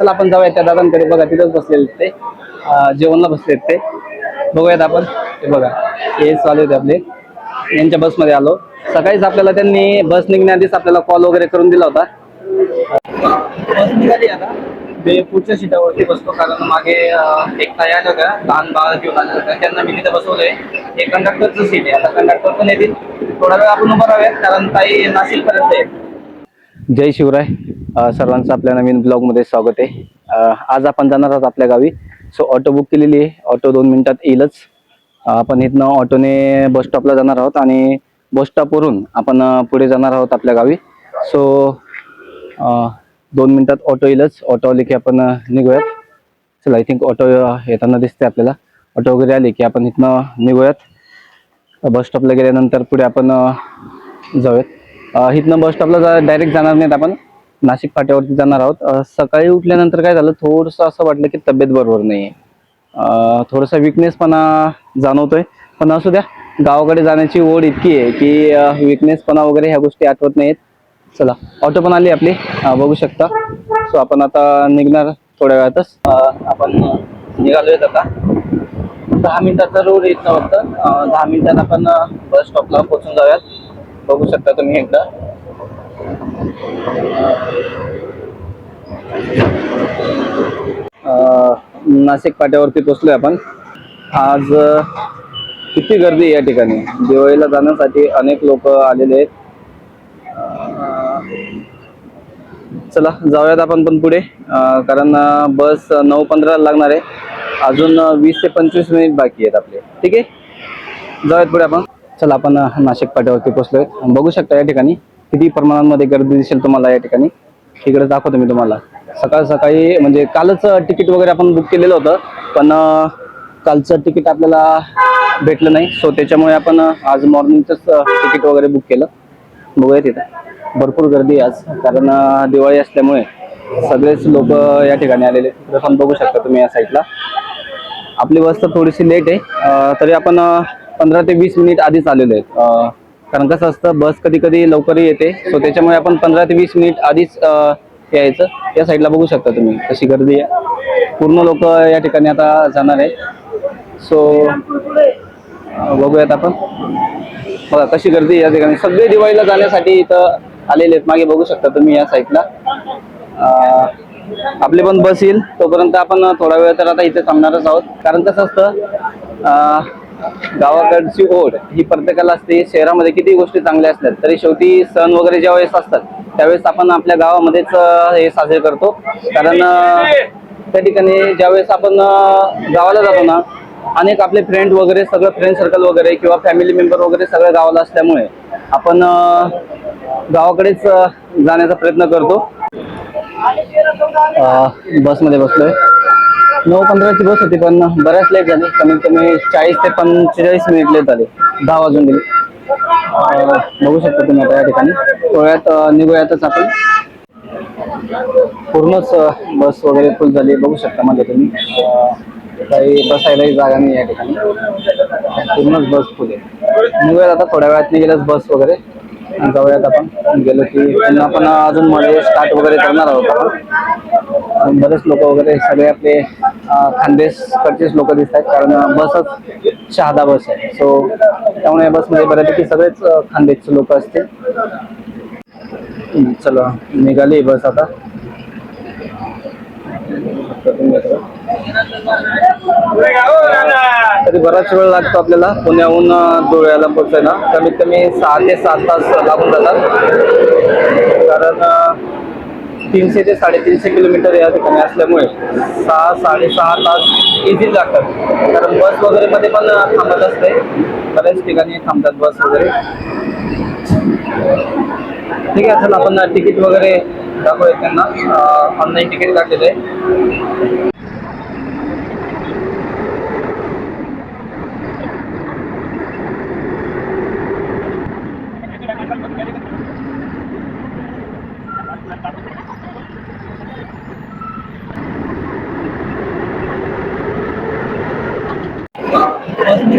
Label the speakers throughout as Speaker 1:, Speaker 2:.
Speaker 1: चला आपण जाऊया त्या दादांकडे बघा तिथंच बसलेले ते. जेवणला बसले ते. बघूयात आपण. ते बघा हे चालू होते आपले. यांच्या बसमध्ये आलो. सकाळीच आपल्याला त्यांनी बस निघण्याआधीच आपल्याला कॉल वगैरे करून दिला होता. बस निघाली आता. ते पुढच्या सीटावरती बसतो कारण मागे एक ताई आल्या होत्या लहान बाळ घेऊन आल्या होतं. त्यांना मी तिथे बसवलंय. हे कंडक्टरचं सीट आहे. आता कंडक्टर पण येतील. थोडा वेळ आपण उभं राहूयात कारण ताई नाशिक पर्यंत आहे जय शिवराय. सर्वांचं आपल्या नवीन ब्लॉगमध्ये स्वागत आहे. आज आपण जाणार आहोत आपल्या गावी. सो ऑटो बुक केलेली आहे. ऑटो दोन मिनिटात येईलच. आपण इथनं ऑटोने बस स्टॉपला जाणार आहोत आणि बस स्टॉपवरून आपण पुढे जाणार आहोत आपल्या गावी. सो दोन मिनिटात ऑटो येईलच. ऑटो आले की आपण निघूयात. चला आय थिंक ऑटो येताना दिसते आपल्याला. ऑटो वगैरे आले की आपण इथनं निघूयात. बस स्टॉपला गेल्यानंतर पुढे आपण जाऊयात. इथनं बस स्टॉपला जा डायरेक्ट जाणार नाहीत आपण. नाशिक फाट्यावरती जाणार आहोत. सकाळी उठल्यानंतर काय झालं थोडंसं असं वाटलं की तब्येत बरोबर नाही आहे थोडासा विकनेसपणा जाणवतोय. पण असू द्या गावाकडे जाण्याची ओढ इतकी आहे की विकनेसपणा वगैरे ह्या गोष्टी आठवत नाहीत चला ऑटो पण आली आपली. बघू शकता. सो आपण आता निघणार थोड्या वेळातच. आपण निघालोय आता. दहा मिनिटाचा रोड येत नव्हतं दहा मिनिटात आपण बस स्टॉपला पोहोचून जाऊयात. बघू शकता तुम्ही एकदा. नाशिक पाट्यावरती पोचलोय आपण. आज किती गर्दी आहे या ठिकाणी? दिवाळीला जाण्यासाठी अनेक लोक आलेले आहेत. चला जाऊयात आपण पण पुढे. कारण बस नऊ पंधरा लागणार आहे. अजून वीस ते पंचवीस मिनिट बाकी आहेत आपले. ठीक आहे? जाऊयात पुढे आपण. चला आपण नाशिक पाट्यावरती पोहोचलोय. बघू शकता या ठिकाणी किती प्रमाणामध्ये गर्दी दिसेल तुम्हाला या ठिकाणी. इकडे दाखवतो मी तुम्हाला. सकाळ सकाळी म्हणजे कालच तिकीट वगैरे आपण बुक केलेलं होतं पण कालचं तिकीट आपल्याला भेटलं नाही. सो त्याच्यामुळे आपण आज मॉर्निंगचंच तिकीट वगैरे बुक केलं. बघूया तिथं भरपूर गर्दी आहे आज कारण दिवाळी असल्यामुळे सगळेच लोक या ठिकाणी आलेले आपण पण बघू शकता तुम्ही या साईडला आपली बस तर थोडीशी लेट आहे. तरी आपण पंधरा ते वीस मिनिट आधीच आलेलो आहेत. कारण कसं असतं बस कधी कधी लवकर येते. सो त्याच्यामुळे आपण पंधरा ते वीस मिनिट आधीच यायचं. या साईडला बघू शकता तुम्ही कशी गर्दी आहे. पूर्ण लोक या ठिकाणी आता जाणार आहेत. सो बघूयात आपण. बघा कशी गर्दी आहे या ठिकाणी. सगळे दिवाळीला जाण्यासाठी इथं आलेले आहेत. मागे बघू शकता तुम्ही या साईडला आपले आपली पण बस येईल. तोपर्यंत आपण थोडा वेळ तर आता इथे थांबणारच आहोत. कारण कसं असतं गावाकडची ओढ ही प्रत्येकाला असते. शहरामध्ये किती गोष्टी चांगल्या असतात तरी शेवटी सण वगैरे ज्या वेळेस असतात त्यावेळेस आपण आपल्या गावामध्येच हे साजरे करतो. कारण त्या ठिकाणी ज्यावेळेस आपण गावाला जातो ना अनेक आपले फ्रेंड वगैरे सगळं फ्रेंड सर्कल वगैरे किंवा फॅमिली मेंबर वगैरे सगळं गावाला असल्यामुळे आपण गावाकडेच जाण्याचा प्रयत्न करतो. बसमध्ये बसलोय. नऊ पंधराची बस होती पण बऱ्याच लेट झाली. कमीत कमी चाळीस ते पंचेचाळीस मिनिट लेट झाले. दहा वाजून गेले. बघू शकता तुम्ही आता या ठिकाणी. थोड्यात निघूयातच आपण. पूर्णच बस वगैरे फुल झाली. बघू शकता मध्ये तुम्ही काही बसायलाही जागा नाही या ठिकाणी. पूर्णच बस फुल आहे. निघूयात आता. थोड्या वेळात निघेलच बस वगैरे. जाऊयात आपण. गेलो की आपण अजून मध्ये स्टार्ट वगैरे करणार आहोत आपण. बरेच लोक वगैरे सगळे आपले खानदेशकडचेच लोक दिसत आहेत कारण बसच शहादा बस आहे. सो त्यामुळे या बसमध्ये बऱ्यापैकी सगळेच खानदेशचे लोक असतील. चला निघाली बस आता. तरी बराच वेळ लागतो आपल्याला. पुण्याहून धुळ्याला पोहोचायला. कमीत कमी सहा ते सात तास लागून जातात. कारण तीनशे ते साडेतीनशे किलोमीटर या ठिकाणी असल्यामुळे सहा साडेसहा तास इझी लागतात कारण बस वगैरे मध्ये पण थांबत असते. बऱ्याच ठिकाणी थांबतात बस वगैरे. ठीक आहे चला आपण तिकीट वगैरे दाखवूया त्यांना. ऑनलाईन तिकीट काढलेलं. आहे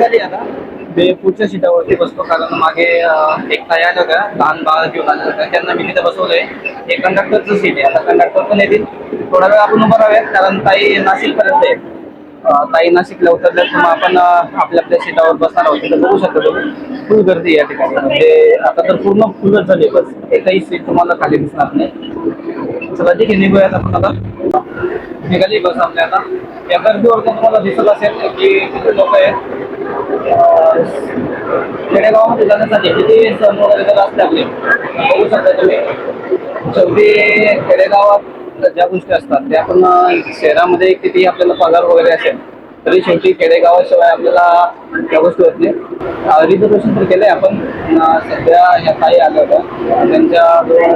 Speaker 1: बस आता. ते पुढच्या सीटावरती बसतो कारण मागे एक ताई आल्या लहान बाळ घेऊन आल्या त्यांना मी तिथे बसवलंय. हे कंडक्टरचं सीट आहे. आता कंडक्टर पण येतील. थोडा वेळ आपण उभं राहूयात कारण ताई नाशिक पर्यंत आहे ताई नाशिकला उतरल्यात मग आपण आपल्या आपल्या सीटावर बसणार आहोत. तिथं बघू शकतो फुल गर्दी आहे या ठिकाणी. म्हणजे आता तर पूर्ण फुलच झाली बस. एकही सीट तुम्हाला खाली दिसणार नाही. चला ठीक आहे निघूयात आपण आता. निघाली बस आपल्या आता. या गर्दीवर तर तुम्हाला दिसत असेल की किती लोक आहेत? खेडेगावामध्ये जाण्यासाठी किती सण वगैरे त्याला असते आपले? बघू शकता तुम्ही. शेवटी खेडेगावात ज्या गोष्टी असतात त्या आपण शहरामध्ये किती आपल्याला पगार वगैरे असेल तरी शेवटी खेडेगावाशिवाय आपल्याला त्या गोष्टी होत नाही रिझर्वेशन तर केलंय आपण. सध्या या ताई आल्या होत्या. त्यांच्या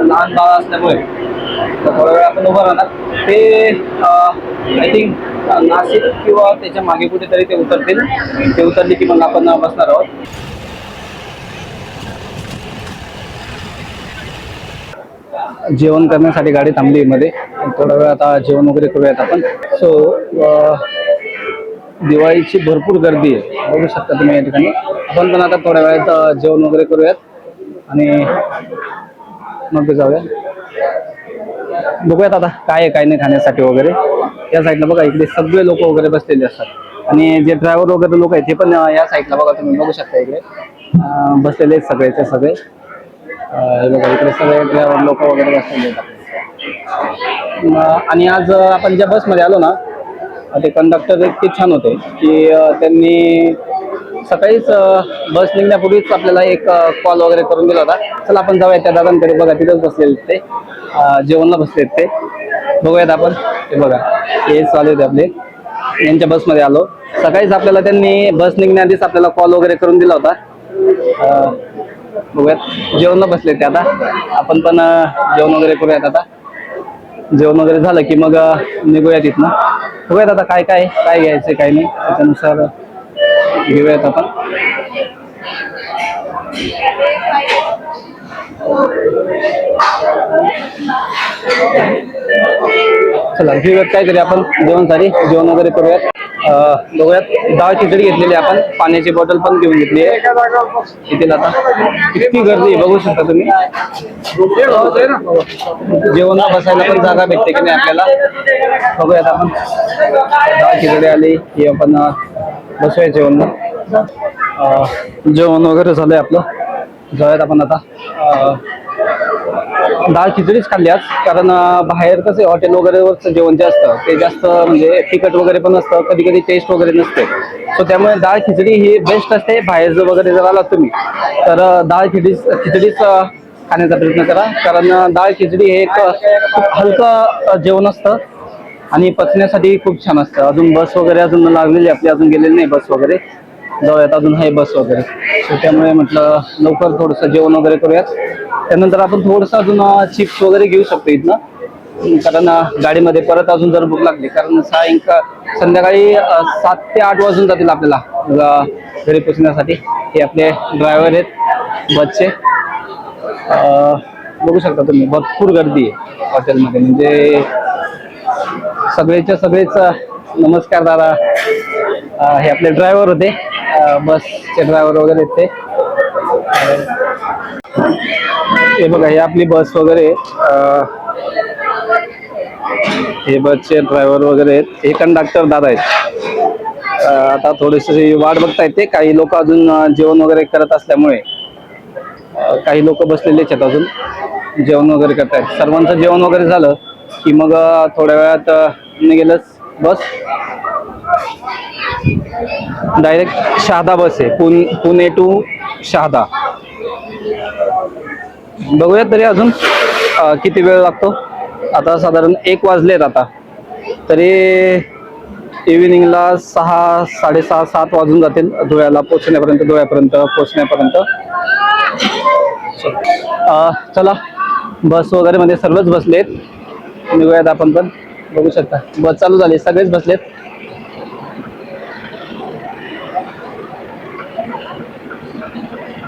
Speaker 1: लहान बाळ असल्यामुळे थोड्या थोडा वेळ आपण उभं राहणार. ते आय थिंक नाशिक किंवा त्याच्यामागे कुठेतरी ते उतरतील. ते उतरले की मग आपण बसणार आहोत. जेवण करण्यासाठी गाडी थांबली मध्ये. थोडा वेळ आता जेवण वगैरे करूयात आपण. सो दिवाळीची भरपूर गर्दी आहे. बघू शकता तुम्ही या ठिकाणी. आपण पण आता थोड्या वेळात जेवण वगैरे करूयात. आणि मग जाऊया. बघूयात आता काय आहे काय नाही खाण्यासाठी वगैरे. या साईडला बघा इकडे सगळे लोक वगैरे बसलेले असतात. आणि जे ड्रायव्हर वगैरे लोक आहेत ते पण या साईडला बघा तुम्ही बघू शकता इकडे. बसलेले आहेत सगळेचे सगळे. बघा इकडे सगळे ड्रायव्हर लोक वगैरे बसलेले आहेत. आणि आज आपण ज्या बसमध्ये आलो ना ते कंडक्टर इतके छान होते की त्यांनी सकाळीच बस निघण्यापूर्वीच आपल्याला एक कॉल वगैरे करून दिला होता. चला आपण जाऊया त्या दादांकडे बघा. तिथंच बसलेले ते. जेवणला बसलेत ते. बघूयात आपण. ते बघा. हे चालू होते आपले. यांच्या बसमध्ये आलो. सकाळीच आपल्याला त्यांनी बस निघण्याआधीच आपल्याला कॉल वगैरे करून दिला होता. बघूयात. जेवणला बसले ते आता. आपण पण जेवण वगैरे करूयात आता. जेवण वगैरे झालं की मग निघूयात इथनं. बघूयात आता काय काय काय घ्यायचं काय नाही. त्याच्यानुसार घेऊयात आपण. चला घेऊयात काहीतरी आपण. जेवण सारी जेवण वगैरे करूयात. बघूयात. डाळ खिचडी घेतलेली आहे आपण. पाण्याची बॉटल पण घेऊन घेतली आहे. इथे आता. किती गर्दी आहे बघू शकता तुम्ही. जेवणला बसायला पण जागा भेटते की नाही आपल्याला? बघूयात आपण. डाळ खिचडी आली की आपण बसूया जेवणला. जेवण वगैरे झालंय आपलं. जाऊयात आपण आता. डाळ खिचडीच खाल्ली आज कारण बाहेर कसं हॉटेल वगैरेवरचं जेवण जे असतं ते जास्त म्हणजे तिखट वगैरे पण असतं कधी कधी टेस्ट वगैरे नसते. सो त्यामुळे डाळ खिचडी ही बेस्ट असते बाहेर जर वगैरे जर आलात तुम्ही तर डाळ खिचडी खिचडीच खाण्याचा प्रयत्न करा. कारण डाळ खिचडी हे एक खूप हलकं जेवण असतं आणि पचण्यासाठी खूप छान असतं. अजून बस वगैरे अजून लागलेली आपली अजून गेलेली नाही बस वगैरे. जाऊयात अजून आहे बस वगैरे. सो त्यामुळे म्हटलं लवकर थोडंसं जेवण वगैरे करूयात. त्यानंतर आपण थोडंसं अजून चिप्स वगैरे घेऊ शकतो इथनं. कारण गाडीमध्ये परत अजून जर भूक लागली कारण सायंका संध्याकाळी सात ते आठ वाजून जातील आपल्याला घरी पोचण्यासाठी. हे आपले ड्रायव्हर आहेत बसचे. बघू शकता तुम्ही भरपूर गर्दी आहे हॉटेलमध्ये. म्हणजे सगळेच्या सगळेच नमस्कार दादा. हे आपले ड्रायव्हर होते. बसचे ड्रायव्हर वगैरे येते. ते हे बघा ही आपली बस वगैरे हे बसचे ड्रायव्हर वगैरे आहेत. हे कंडक्टर दादा आहेत. आता थोडीशी वाट बघता ते. काही लोक अजून जेवण वगैरे करत असल्यामुळे काही लोक बसलेले आहेत अजून. जेवण वगैरे करतायत. सर्वांचं जेवण वगैरे झालं की मग थोड्या वेळात निघेलच बस. डायरेक्ट शहादा बस आहे. पुन पुणे टू शहादा बघूयात तरी अजून किती वेळ लागतो? आता साधारण एक वाजलेत आता. तरी इव्हिनिंगला सहा साडेसहा सात वाजून जातील धुळ्याला पोचण्यापर्यंत धुळ्यापर्यंत पोचण्यापर्यंत चला बस वगैरे मध्ये सर्वच बसलेत. निघूयात आपण पण. बघू शकता. बस चालू झाली. सगळेच बसलेत.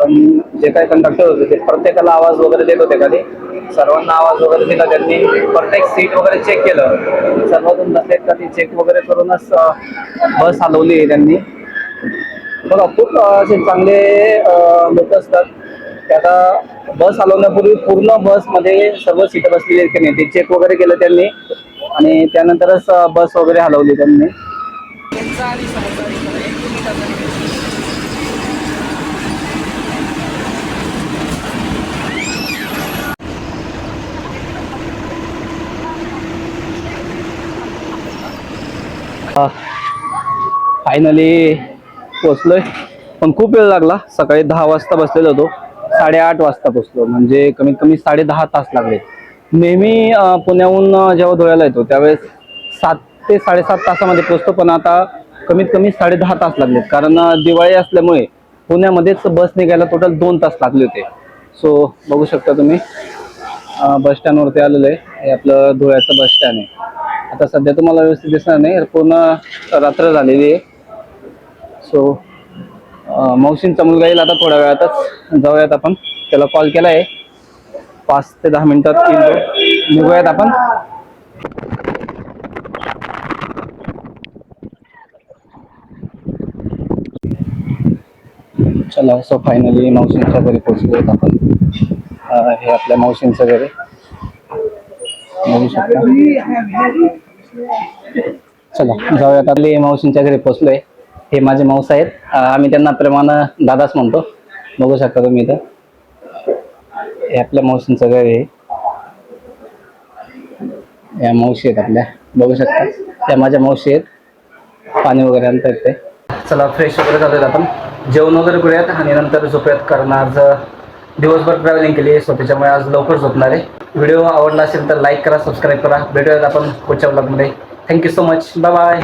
Speaker 1: पण जे काही कंडक्टर होते ते प्रत्येकाला आवाज वगैरे देत होते कधी सर्वांना आवाज वगैरे दिला त्यांनी. प्रत्येक सीट वगैरे चेक केलं. सर्वातून बसलेत का ती चेक वगैरे करूनच बस हलवली आहे त्यांनी. बघा खूप असे चांगले लोक असतात. ते आता बस हलवण्यापूर्वी पूर्ण बसमध्ये सर्व सीट बसलेली आहेत की नाही ते चेक वगैरे केलं त्यांनी. आणि त्यानंतरच बस वगैरे हलवली त्यांनी. फायनली पोचलोय. पण खूप वेळ लागला. सकाळी दहा वाजता बसलेलो होतो. साडेआठ वाजता पोचलो. म्हणजे कमीत कमी साडे दहा तास लागले. नेहमी पुण्याहून जेव्हा धुळ्याला येतो त्यावेळेस सात ते साडेसात तासामध्ये पोचतो. पण आता कमीत कमी साडे दहा तास लागलेत. कारण दिवाळी असल्यामुळे पुण्यामध्येच बस निघायला टोटल दोन तास लागले होते. सो बघू शकता तुम्ही बस स्टँडवरती आलेलो आहे. हे आपलं धुळ्याचं बस स्टँड आहे. आता सध्या तुम्हाला व्यवस्थित दिसणार नाही पूर्ण रात्र झालेली आहे. सो मावशींचा मुलगा येईल आता थोड्या वेळातच. जाऊयात आपण. त्याला कॉल केला आहे पाच ते दहा मिनिटात येईल निघूयात आपण. चला सो फायनली मावशींच्या घरी पोहोचलो आपण. हे आपल्या मावशींचं घर. आहे बघू शकता. चला जाऊयात. आपली मावशींच्या घरी पोहोचलोय हे माझे मावस आहेत. आम्ही त्यांना प्रेमानं दादाच म्हणतो. बघू शकता तुम्ही इथं. हे आपल्या मावशींचं घर आहे. या मावशी आहेत आपल्या. बघू शकता. त्या माझ्या मावशी आहेत. पाणी वगैरे आणता ते. चला फ्रेश वगैरे झालेत आपण. जेवण वगैरे करूयात आणि नंतर झोपूयात कारण आज दिवसभर ट्रॅव्हलिंग केली आहे सो त्याच्यामुळे आज लवकर झोपणार आहे. व्हिडिओ आवडला असेल तर लाईक करा सबस्क्राईब करा. भेटूयात आपण पुढच्या ब्लॉगमध्ये thank you so much bye bye